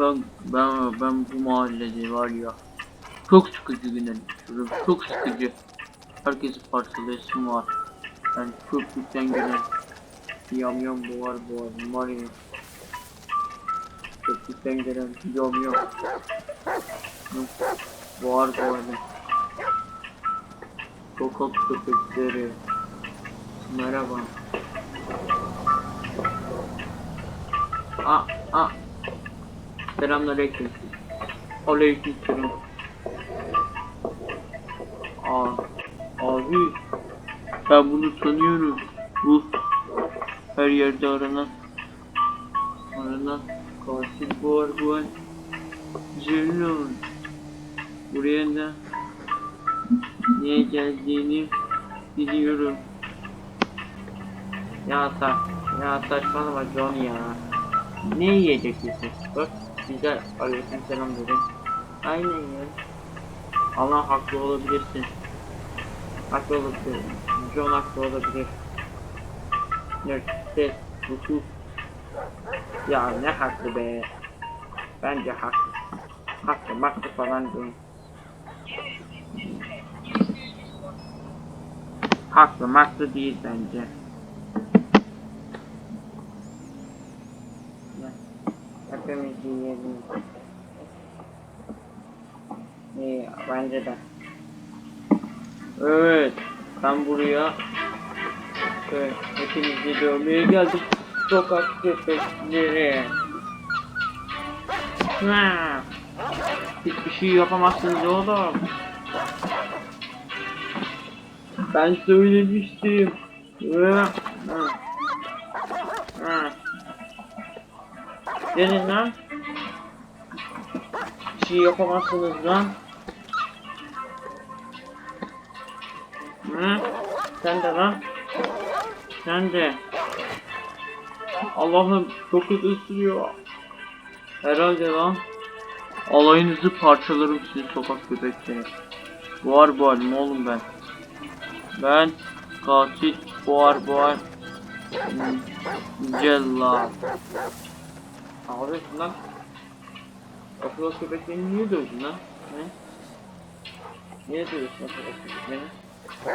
Ben, ben, ben bu mahallede var ya. Çok sıkıcı güne düşüyorum. Çok sıkıcı. Herkesi parçalayasım var. Ben çöplükten gelen yam yam boğar boğar var ya. Çöplükten gelen yam yam. Boğar boğar. Sokak köpekleri. Merhaba. Aa, aa. Selamünaleyküm. Aleykümselam. Aa, abi. Ben bunu tanıyorum. Bu her yerde aranan aranan katil bu var bu var. Zerrin Buraya da niye geldiğini biliyorum. Ya ta ya saçmalama John ya. Ne yiyeceksin? Bak güzel aleyküm selam dedim. Aynen ya. Allah haklı olabilirsin. Haklı olabilir. John haklı olabilir. Nefes, hukuk. Ya ne haklı be. Bence haklı. Haklı, haklı falan değil. Haklı, haklı değil bence. Hepimiz yiyelim. İyi, bence de. Evet, ben buraya evet, hepinizi dövmeye geldim. Sokak köpekleri. Ha. Hiçbir şey yapamazsınız oğlum. Ben söylemiştim. Ha. Ha. Gelin lan. Bir şey yapamazsınız lan. Hı? Sen de lan. Sen de. Allah'ım çok kötü ısırıyor. Herhalde lan. Alayınızı parçalarım sizin sokak köpekleri. Boğar boğarım oğlum ben. Ben katil boğar boğar. Cellat. Abi lan. Akıllı köpeklerini niye dövdün lan? Ne? Niye dövüyorsun akıllı köpeklerini?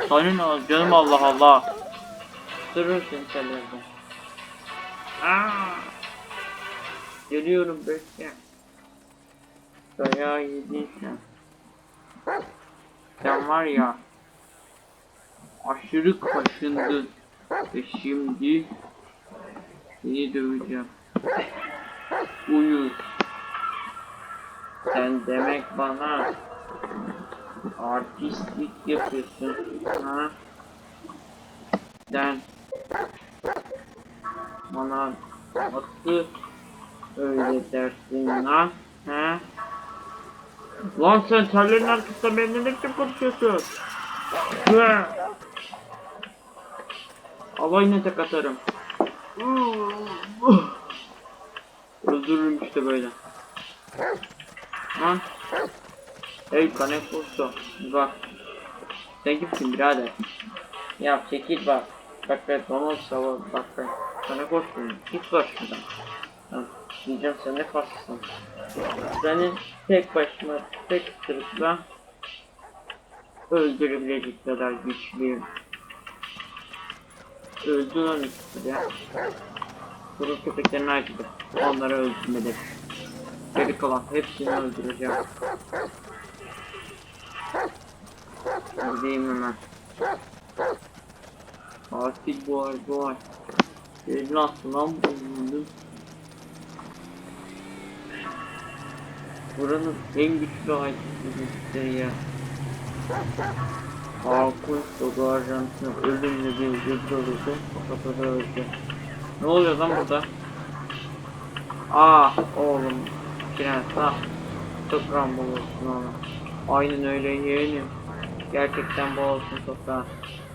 Senin al canım Allah Allah. Sırrın seni tellerden. Geliyorum bekle. Dayağı yediysen. Sen var ya. Aşırı kaşındın. Ve şimdi seni döveceğim. Uyuz. Sen demek bana artistlik yapıyorsun ha? Sen bana nasıl öyle dersin lan ha? Lan sen terlerin arkasında benimle ne konuşuyorsun? Hı! Alayına tek atarım. Öldürürüm işte böyle. Lan. Hey Kanekoso. Bak. Sen kimsin birader? Ya çekil bak. Bak ben Donald Sava bak ben. Kanekoso. Git var şuradan. Lan, Diyeceğim sen ne kaslısın. Seni tek başıma tek sırıkla öldürebilecek kadar güçlüyüm. Öldü lan ikisi de. Kuru köpeklerini acıdı. Onları öldürmedi. Geri kalan hepsini öldüreceğim. Gideyim hemen. Katil boğar boğar. Beni nasıl lan bulundum? Buranın en güçlü aitisi ya. Halkın sokağı ajansını ölümle bir yüzde olurdu. Kafada öldü. Ne oluyor lan burada? Ah oğlum. Prens ah. Toprağın bol olsun oğlum. Aynen öyle yeğenim. Gerçekten bol olsun toprağın.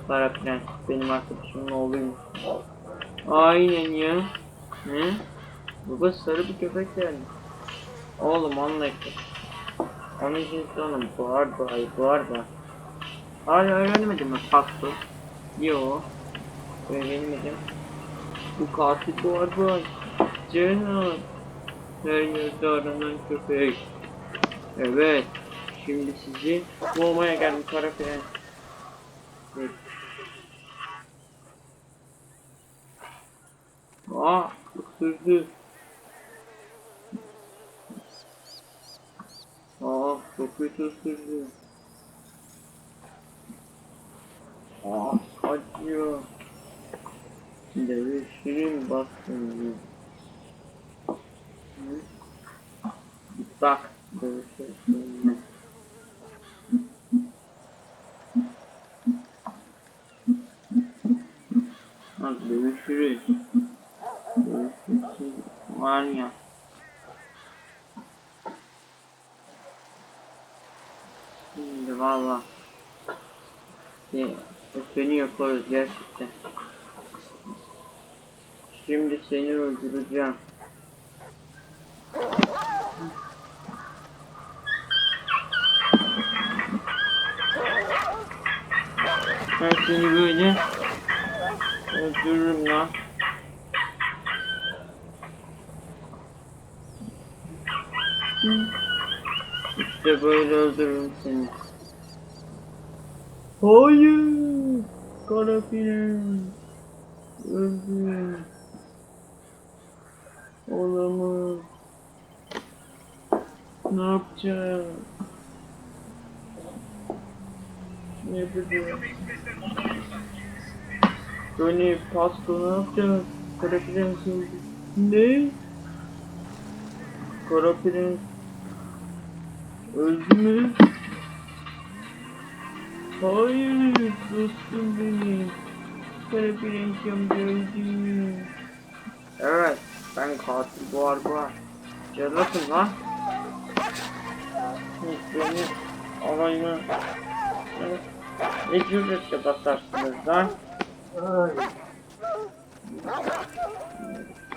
Sara Prens benim arkadaşımın oğluymuş. Aynen ya. Ne? Baba sarı bir köpek geldi. Oğlum işte. Onun için sonum bağır bağır bağır bağır. Hala öğrenmedim mi faksı? Yo. Öğrenmedim. Bu katil bağır bağır. Canım. Her yerde aranan köpek. Evet. Şimdi sizi boğmaya geldim kara prens. Evet. Aa, ısırdı. Aa, çok kötü ısırdı. Aa, acıyor. Dövüşürüm bastım. Bak, dövüşürüm. Bak, dövüşürüz. Dövüşürüz. Var ya. Şimdi valla. Seni yaparız gerçekten. Şimdi seni öldüreceğim. Ben seni böyle öldürürüm lan. İşte böyle öldürürüm seni. Hayır! Kara film. Öldüm. Olamaz. Ne yapacağız? Ne yapacağız? Tony, Pasko ne yapacağız? Kara Prens öldü. Ne? Kara Prens öldü mü? Hayır, dostum benim. Kara Prens amca öldü. Evet, ben katil bu araba. Cellatım lan. Beni alayına Evet. Ne cüretle basarsınız lan?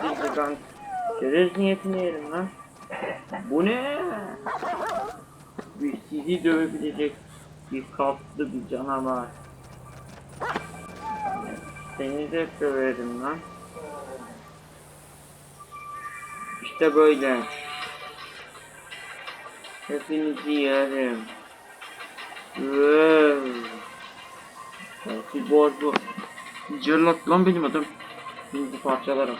Siz de ben çerez niyetini yerim lan. Bu ne? Bir sizi dövebilecek bir kaplı bir canavar. Seni de döverim lan. İşte böyle. Hepinizi yerim. Bu arada. Cellat lan benim adım. Şimdi parçalarım.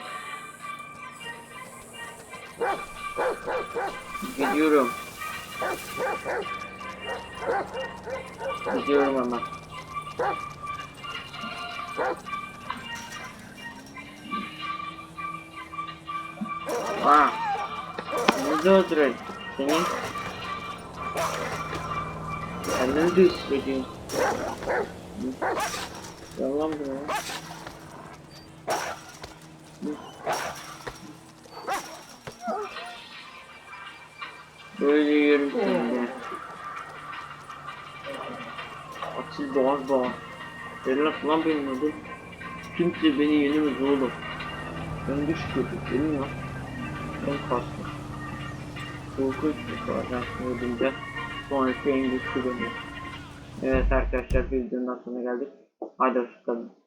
Gidiyorum. Gidiyorum ama. Aa. Ne öldürün. Seni. Kendini de istediğin. Yalan bu ya. Böyle yerim seni. Asil boğaz boğaz. Evlat lan benim adım. Kimse beni yenemez oğlum. Ben güç köpek benim ya. Ben kastım. Korkunç bir bazen öldüğünde sonraki en güçlü benim. Evet arkadaşlar videonun sonuna geldik. Haydi hoşçakalın.